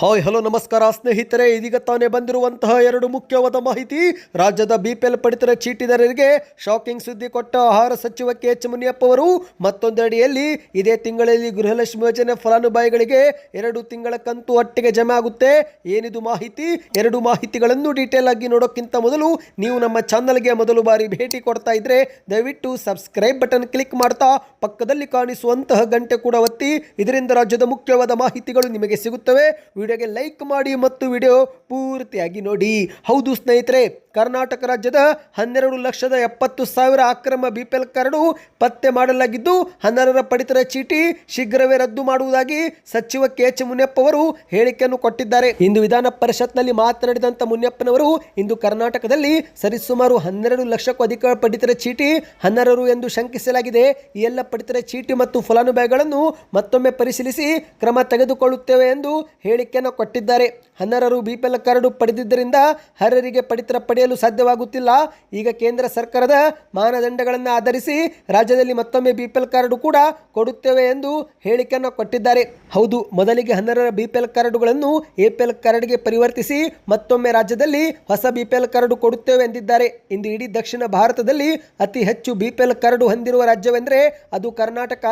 Hi, hello, ನಮಸ್ಕಾರ ಸ್ನೇಹಿತರೆ. ಇದೀಗ ತಾನೇ ಬಂದಿರುವಂತಹ ಎರಡು ಮುಖ್ಯವಾದ ಮಾಹಿತಿ. ರಾಜ್ಯದ ಬಿಪಿಎಲ್ ಪಡಿತರ ಚೀಟಿದಾರರಿಗೆ ಶಾಕಿಂಗ್ ಸುದ್ದಿ ಕೊಟ್ಟ ಆಹಾರ ಸಚಿವ ಕೆ ಎಚ್. ಮುನಿಯಪ್ಪ ಅವರು ಮತ್ತೊಂದೆಡೆಯಲ್ಲಿ, ಇದೇ ತಿಂಗಳಲ್ಲಿ ಗೃಹಲಕ್ಷ್ಮಿ ಯೋಜನೆ ಫಲಾನುಭವಿಗಳಿಗೆ ಎರಡು ತಿಂಗಳ ಕಂತು ಒಟ್ಟಿಗೆ ಜಮೆ ಆಗುತ್ತೆ. ಏನಿದು ಮಾಹಿತಿ? ಎರಡು ಮಾಹಿತಿಗಳನ್ನು ಡೀಟೇಲ್ ಆಗಿ ನೋಡೋಕ್ಕಿಂತ ಮೊದಲು ನೀವು ನಮ್ಮ ಚಾನಲ್ಗೆ ಮೊದಲು ಬಾರಿ ಭೇಟಿ ಕೊಡ್ತಾ ಇದ್ರೆ, ದಯವಿಟ್ಟು ಸಬ್ಸ್ಕ್ರೈಬ್ ಬಟನ್ ಕ್ಲಿಕ್ ಮಾಡ್ತಾ ಪಕ್ಕದಲ್ಲಿ ಕಾಣಿಸುವಂತಹ ಗಂಟೆ ಕೂಡ ಒತ್ತಿ. ಇದರಿಂದ ರಾಜ್ಯದ ಮುಖ್ಯವಾದ ಮಾಹಿತಿಗಳು ನಿಮಗೆ ಸಿಗುತ್ತವೆ. ವಿಡಿಯೋಗೆ ಲೈಕ್ ಮಾಡಿ ಮತ್ತು ವಿಡಿಯೋ ಪೂರ್ತಿಯಾಗಿ ನೋಡಿ. ಹೌದು ಸ್ನೇಹಿತರೆ ಕರ್ನಾಟಕ ರಾಜ್ಯದ ಹನ್ನೆರಡು ಲಕ್ಷದ ಎಪ್ಪತ್ತು ಸಾವಿರ ಅಕ್ರಮ ಬಿಪಿಎಲ್ ಕರಡು ಪತ್ತೆ ಮಾಡಲಾಗಿದ್ದು, ಹನ್ನೆರಡರ ಪಡಿತರ ಚೀಟಿ ಶೀಘ್ರವೇ ರದ್ದು ಮಾಡುವುದಾಗಿ ಸಚಿವ ಕೆ ಎಚ್ ಮುನಿಯಪ್ಪ ಅವರು ಹೇಳಿಕೆಯನ್ನು ಕೊಟ್ಟಿದ್ದಾರೆ. ಇಂದು ವಿಧಾನ ಪರಿಷತ್ನಲ್ಲಿ ಮಾತನಾಡಿದಂಥ ಮುನಿಯಪ್ಪನವರು, ಇಂದು ಕರ್ನಾಟಕದಲ್ಲಿ ಸರಿಸುಮಾರು ಹನ್ನೆರಡು ಲಕ್ಷಕ್ಕೂ ಅಧಿಕ ಪಡಿತರ ಚೀಟಿ ಹನ್ನೆರಡು ಎಂದು ಶಂಕಿಸಲಾಗಿದೆ. ಈ ಎಲ್ಲ ಪಡಿತರ ಚೀಟಿ ಮತ್ತು ಫಲಾನುಭವಿಗಳನ್ನು ಮತ್ತೊಮ್ಮೆ ಪರಿಶೀಲಿಸಿ ಕ್ರಮ ತೆಗೆದುಕೊಳ್ಳುತ್ತೇವೆ ಎಂದು ಹೇಳಿಕೆಯನ್ನು ಕೊಟ್ಟಿದ್ದಾರೆ. ಹನ್ನೆರಡು ಬಿಪಿಎಲ್ ಕರಡು ಪಡೆದಿದ್ದರಿಂದ ಹರರಿಗೆ ಪಡಿತರ ಪಡೆಯಲು ಸಾಧ್ಯವಾಗುತ್ತಿಲ್ಲ. ಈಗ ಕೇಂದ್ರ ಸರ್ಕಾರದ ಮಾನದಂಡಗಳನ್ನು ಆಧರಿಸಿ ರಾಜ್ಯದಲ್ಲಿ ಮತ್ತೊಮ್ಮೆ ಬಿಪಿಎಲ್ ಕಾರ್ಡ್ ಕೂಡ ಕೊಡುತ್ತೇವೆ ಎಂದು ಹೇಳಿಕೆಯನ್ನು ಕೊಟ್ಟಿದ್ದಾರೆ. ಹೌದು, ಮೊದಲಿಗೆ ಹನ್ನೆರಡರ ಬಿಪಿಎಲ್ ಕಾರ್ಡುಗಳನ್ನು ಎಪಿಎಲ್ ಕಾರ್ಡ್ಗೆ ಪರಿವರ್ತಿಸಿ ಮತ್ತೊಮ್ಮೆ ರಾಜ್ಯದಲ್ಲಿ ಹೊಸ ಬಿಪಿಎಲ್ ಕಾರ್ಡು ಕೊಡುತ್ತೇವೆ ಎಂದಿದ್ದಾರೆ. ಇಂದು ಇಡೀ ದಕ್ಷಿಣ ಭಾರತದಲ್ಲಿ ಅತಿ ಹೆಚ್ಚು ಬಿಪಿಎಲ್ ಕಾರ್ಡು ಹೊಂದಿರುವ ರಾಜ್ಯವೆಂದರೆ ಅದು ಕರ್ನಾಟಕ.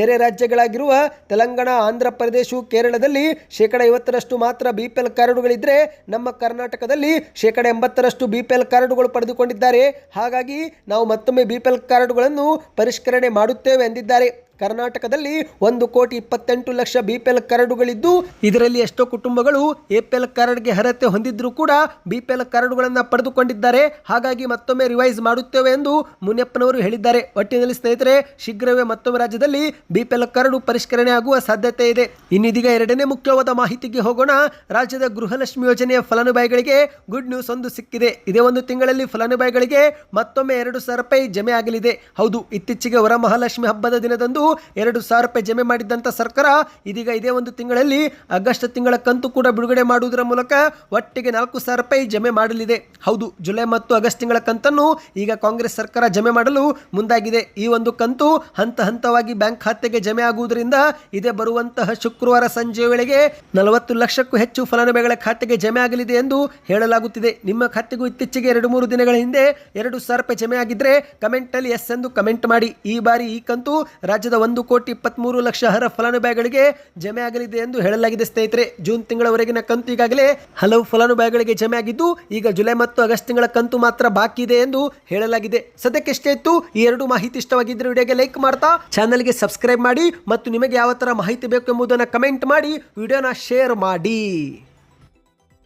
ನೆರೆ ರಾಜ್ಯಗಳಾಗಿರುವ ತೆಲಂಗಾಣ, ಆಂಧ್ರ ಪ್ರದೇಶ ಕೇರಳದಲ್ಲಿ ಶೇಕಡ ಐವತ್ತರಷ್ಟು ಮಾತ್ರ ಬಿಪಿಎಲ್ ಕಾರ್ಡುಗಳಿದ್ರೆ ನಮ್ಮ ಕರ್ನಾಟಕದಲ್ಲಿ ಶೇಕಡ ಎಂಬತ್ತರಷ್ಟು ಬಿಪಿಎಲ್ ಕಾರ್ಡುಗಳು ಪಡೆದುಕೊಂಡಿದ್ದಾರೆ. ಹಾಗಾಗಿ ನಾವು ಮತ್ತೊಮ್ಮೆ ಬಿ ಪಿ ಎಲ್ ಕಾರ್ಡುಗಳನ್ನು ಪರಿಷ್ಕರಣೆ ಮಾಡುತ್ತೇವೆ ಎಂದಿದ್ದಾರೆ. ಕರ್ನಾಟಕದಲ್ಲಿ ಒಂದು ಕೋಟಿ ಇಪ್ಪತ್ತೆಂಟು ಲಕ್ಷ ಬಿಪಿಎಲ್ ಕಾರ್ಡುಗಳಿದ್ದು, ಇದರಲ್ಲಿ ಎಷ್ಟೋ ಕುಟುಂಬಗಳು ಎಪಿಎಲ್ ಕಾರ್ಡ್ಗೆ ಅರ್ಹತೆ ಹೊಂದಿದ್ರೂ ಕೂಡ ಬಿಪಿಎಲ್ ಕಾರ್ಡುಗಳನ್ನು ಪಡೆದುಕೊಂಡಿದ್ದಾರೆ. ಹಾಗಾಗಿ ಮತ್ತೊಮ್ಮೆ ರಿವೈಸ್ ಮಾಡುತ್ತೇವೆ ಎಂದು ಮುನಿಯಪ್ಪನವರು ಹೇಳಿದ್ದಾರೆ. ಒಟ್ಟಿನಲ್ಲಿ ಸ್ನೇಹಿತರೆ, ಶೀಘ್ರವೇ ಮತ್ತೊಮ್ಮೆ ರಾಜ್ಯದಲ್ಲಿ ಬಿಪಿಎಲ್ ಕಾರ್ಡು ಪರಿಷ್ಕರಣೆ ಆಗುವ ಸಾಧ್ಯತೆ ಇದೆ. ಇನ್ನಿದೀಗ ಎರಡನೇ ಮುಖ್ಯವಾದ ಮಾಹಿತಿಗೆ ಹೋಗೋಣ. ರಾಜ್ಯದ ಗೃಹಲಕ್ಷ್ಮಿ ಯೋಜನೆಯ ಫಲಾನುಭವಿಗಳಿಗೆ ಗುಡ್ ನ್ಯೂಸ್ ಒಂದು ಸಿಕ್ಕಿದೆ. ಇದೇ ಒಂದು ತಿಂಗಳಲ್ಲಿ ಫಲಾನುಭವಿಗಳಿಗೆ ಮತ್ತೊಮ್ಮೆ ಎರಡು ಸಾವಿರ ರೂಪಾಯಿ ಜಮೆ ಆಗಲಿದೆ. ಹೌದು, ಇತ್ತೀಚೆಗೆ ವರಮಹಾಲಕ್ಷ್ಮಿ ಹಬ್ಬದ ದಿನದಂದು ಎರಡು ಸಾವಿರ ರೂಪಾಯಿ ಜಮೆ ಮಾಡಿದ್ದಂಥ ಸರ್ಕಾರ ಇದೀಗ ಇದೇ ಒಂದು ತಿಂಗಳಲ್ಲಿ ಆಗಸ್ಟ್ ತಿಂಗಳ ಕಂತು ಕೂಡ ಬಿಡುಗಡೆ ಮಾಡುವುದರ ಮೂಲಕ ಒಟ್ಟಿಗೆ ನಾಲ್ಕು ಸಾವಿರ ರೂಪಾಯಿ ಜಮೆ ಮಾಡಲಿದೆ. ಹೌದು, ಜುಲೈ ಮತ್ತು ಆಗಸ್ಟ್ ತಿಂಗಳ ಕಂತನ್ನು ಈಗ ಕಾಂಗ್ರೆಸ್ ಸರ್ಕಾರ ಜಮೆ ಮಾಡಲು ಮುಂದಾಗಿದೆ. ಈ ಒಂದು ಕಂತು ಹಂತ ಹಂತವಾಗಿ ಬ್ಯಾಂಕ್ ಖಾತೆಗೆ ಜಮೆ ಆಗುವುದರಿಂದ ಇದೇ ಬರುವಂತಹ ಶುಕ್ರವಾರ ಸಂಜೆ ವೇಳೆಗೆ ನಲವತ್ತು ಲಕ್ಷಕ್ಕೂ ಹೆಚ್ಚು ಫಲಾನುಭವಿಗಳ ಖಾತೆಗೆ ಜಮೆ ಆಗಲಿದೆ ಎಂದು ಹೇಳಲಾಗುತ್ತಿದೆ. ನಿಮ್ಮ ಖಾತೆಗೂ ಇತ್ತೀಚೆಗೆ ಎರಡು ಮೂರು ದಿನಗಳ ಹಿಂದೆ ಎರಡು ಸಾವಿರ ರೂಪಾಯಿ ಜಮೆ ಆಗಿದ್ರೆ ಕಮೆಂಟಲ್ಲಿ ಎಸ್ ಎಂದು ಕಮೆಂಟ್ ಮಾಡಿ. ಈ ಬಾರಿ ಈ ಕಂತು ರಾಜ್ಯದ ಒಂದು ಕೋಟಿ ಇಪ್ಪತ್ತ್ಮೂರು ಲಕ್ಷ ಅರ್ಹ ಫಲಾನುಭವಿಗಳಿಗೆ ಜಮೆ ಆಗಲಿದೆ ಎಂದು ಹೇಳಲಾಗಿದೆ ಸ್ನೇಹಿತರೆ. ಜೂನ್ ತಿಂಗಳವರೆಗಿನ ಕಂತು ಈಗಾಗಲೇ ಹಲವು ಫಲಾನುಭವಿಗಳಿಗೆ ಜಮೆ ಆಗಿದ್ದು, ಈಗ ಜುಲೈ ಮತ್ತು ಆಗಸ್ಟ್ ತಿಂಗಳ ಕಂತು ಮಾತ್ರ ಬಾಕಿ ಇದೆ ಎಂದು ಹೇಳಲಾಗಿದೆ. ಸದ್ಯಕ್ಕೆ ಎಷ್ಟೇ ಇತ್ತು, ಈ ಎರಡು ಮಾಹಿತಿ ಇಷ್ಟವಾಗಿದ್ದರೆ ವಿಡಿಯೋಗೆ ಲೈಕ್ ಮಾಡ್ತಾ, ಚಾನಲ್ಗೆ ಸಬ್ಸ್ಕ್ರೈಬ್ ಮಾಡಿ ಮತ್ತು ನಿಮಗೆ ಯಾವ ಥರ ಮಾಹಿತಿ ಬೇಕು ಎಂಬುದನ್ನು ಕಮೆಂಟ್ ಮಾಡಿ, ವಿಡಿಯೋನ ಶೇರ್ ಮಾಡಿ.